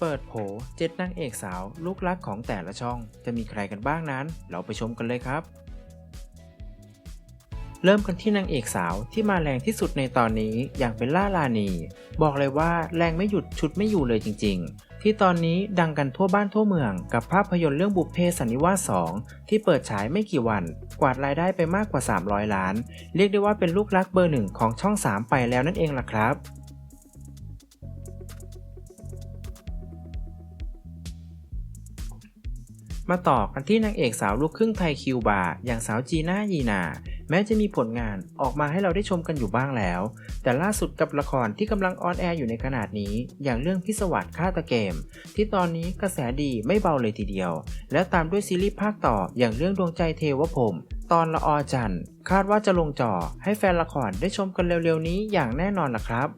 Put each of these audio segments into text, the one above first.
เปิดโผเจ็ดนางเอกสาว ลูกรักของแต่ละช่อง จะมีใครกันบ้างนั้น เราไปชมกันเลยครับ เริ่มกันที่นางเอกสาวที่มาแรงที่สุดในตอนนี้อย่างเป็นล่าลานี บอกเลยว่าแรงไม่หยุดชุดไม่อยู่เลยจริง ๆ ที่ตอนนี้ดังกันทั่วบ้านทั่วเมืองกับภาพยนตร์เรื่องบุพเพสันนิวาส 2 ที่เปิดฉายไม่กี่วัน กวาดรายได้ไปมากกว่า 300 ล้าน เรียกได้ว่าเป็นลูกรักเบอร์หนึ่งของช่อง 3 ไปแล้วนั่นเองล่ะครับ มาต่อกันที่นางเอกสาวลูกครึ่งไทยคิวบาอย่างสาวจีน่ายีนา แม้จะมีผลงานออกมาให้เราได้ชมกันอยู่บ้างแล้ว แต่ล่าสุดกับละครที่กำลังออนแอร์อยู่ในขนาดนี้ อย่างเรื่องพิศวาสฆาตเกม ที่ตอนนี้กระแสดีไม่เบาเลยทีเดียว และตามด้วยซีรีส์ภาคต่ออย่างเรื่องดวงใจเทวพรมตอนละออจันคาดว่าจะลงจอให้แฟนละครได้ชมกันเร็วๆนี้อย่างแน่นอนล่ะครับ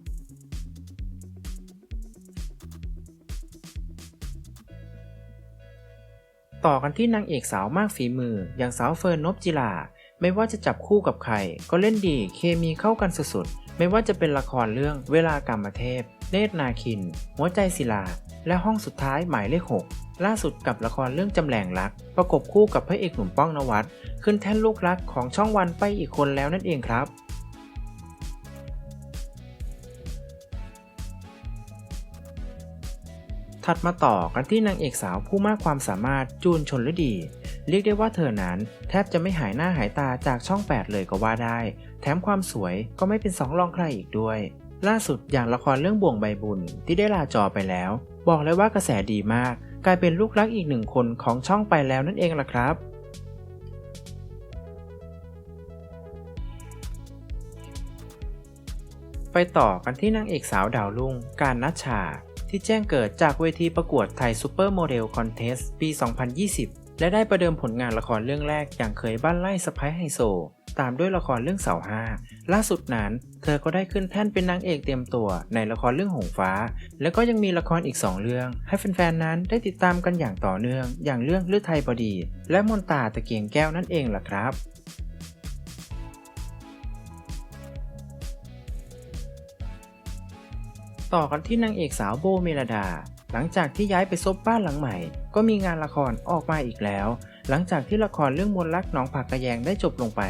ต่อกันที่นางเอกสาวมากฝีมือ อย่างสาวเฟิร์นนบจิลา ไม่ว่าจะจับคู่กับใคร ก็เล่นดีเคมีเข้ากันสุดๆ ไม่ว่าจะเป็นละครเรื่องเวลากรรมเทพเนตรนาคิน หัวใจศิลา และห้องสุดท้ายหมายเลข 6 ล่าสุดกับละครเรื่องจำแหลงรัก ประกบคู่กับพระเอกหนุ่มป้องนวัดขึ้นแท่นลูกรักของช่องวันไปอีกคนแล้วนั่นเองครับ ถัดมาต่อกันที่นางเอกสาวผู้มากความสามารถจูนชนฤดี เรียกได้ว่าเธอนั้น แทบจะไม่หายหน้าหายตาจากช่อง 8 เลยก็ว่าได้ แถมความสวยก็ไม่เป็นสองรองใครอีกด้วย ล่าสุดอย่างละครเรื่องบ่วงใบบุญที่ได้ลาจอไปแล้ว บอกเลยว่ากระแสดีมาก กลายเป็นลูกรักอีกหนึ่งคนของช่องไปแล้วนั่นเองล่ะครับไปต่อกันที่นางเอกสาวดาวรุ่ง การนัชชา ที่แจ้งเกิดจากเวทีประกวดไทยซูเปอร์โมเดลคอนเทสปี 2020 และได้ประเดิมผลงานละครเรื่องแรกอย่างเคยบ้านไล่สะพ้ายไฮโซ ตามด้วยละครเรื่องเสาห้าล่าสุดนั้น เธอก็ได้ขึ้นแท่นเป็นนางเอกเต็มตัวในละครเรื่องหงฟ้า แล้วก็ยังมีละครอีก 2 เรื่อง ให้แฟนๆนั้นได้ติดตามกันอย่างต่อเนื่อง อย่างเรื่องเลือดไทยบดี และมนตาตะเกียงแก้วนั่นเองล่ะครับ ต่อกันที่นางเอกสาวโบเมลดา หลังจากที่ย้ายไปซบบ้านหลังใหม่ ก็มีงานละครออกมาอีกแล้ว หลังจากที่ละครเรื่องมนต์รักหนองผักกระแยงได้จบลงไป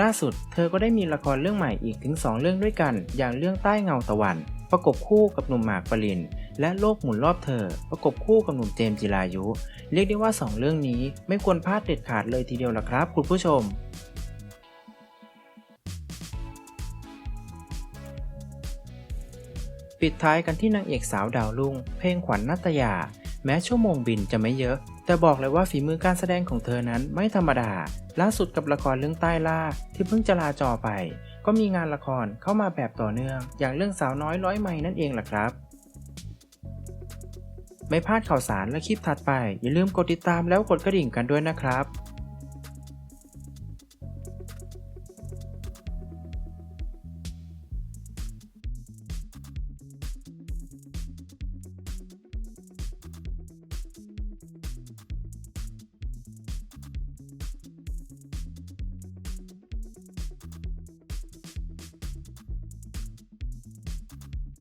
ล่าสุดเธอก็ได้มีละครเรื่องใหม่อีกถึง 2 เรื่องด้วยกัน อย่างเรื่องใต้เงาตะวัน ประกบคู่กับหนุ่มหมากปรินและโลกหมุนรอบเธอ ประกบคู่กับหนุ่มเจมส์จิรายุ เรียกได้ว่า 2 เรื่องนี้ไม่ควรพลาดเด็ดขาดเลยทีเดียวละครับ คุณผู้ชม ปิดท้ายกันที่นางเอกสาวดาวรุ่ง เพลงขวัญนัตยา แม้ชั่วโมงบินจะไม่เยอะ แต่บอกเลยว่าฝีมือการแสดงของเธอนั้นไม่ธรรมดา ล่าสุดกับละครเรื่องใต้ล่า ที่เพิ่งจะลาจอไป ก็มีงานละครเข้ามาแบบต่อเนื่อง อย่างเรื่องสาวน้อยร้อยไม้นั่นเองล่ะครับ ไม่พลาดข่าวสารและคลิปถัดไป อย่าลืมกดติดตามแล้วกดกระดิ่งกันด้วยนะครับ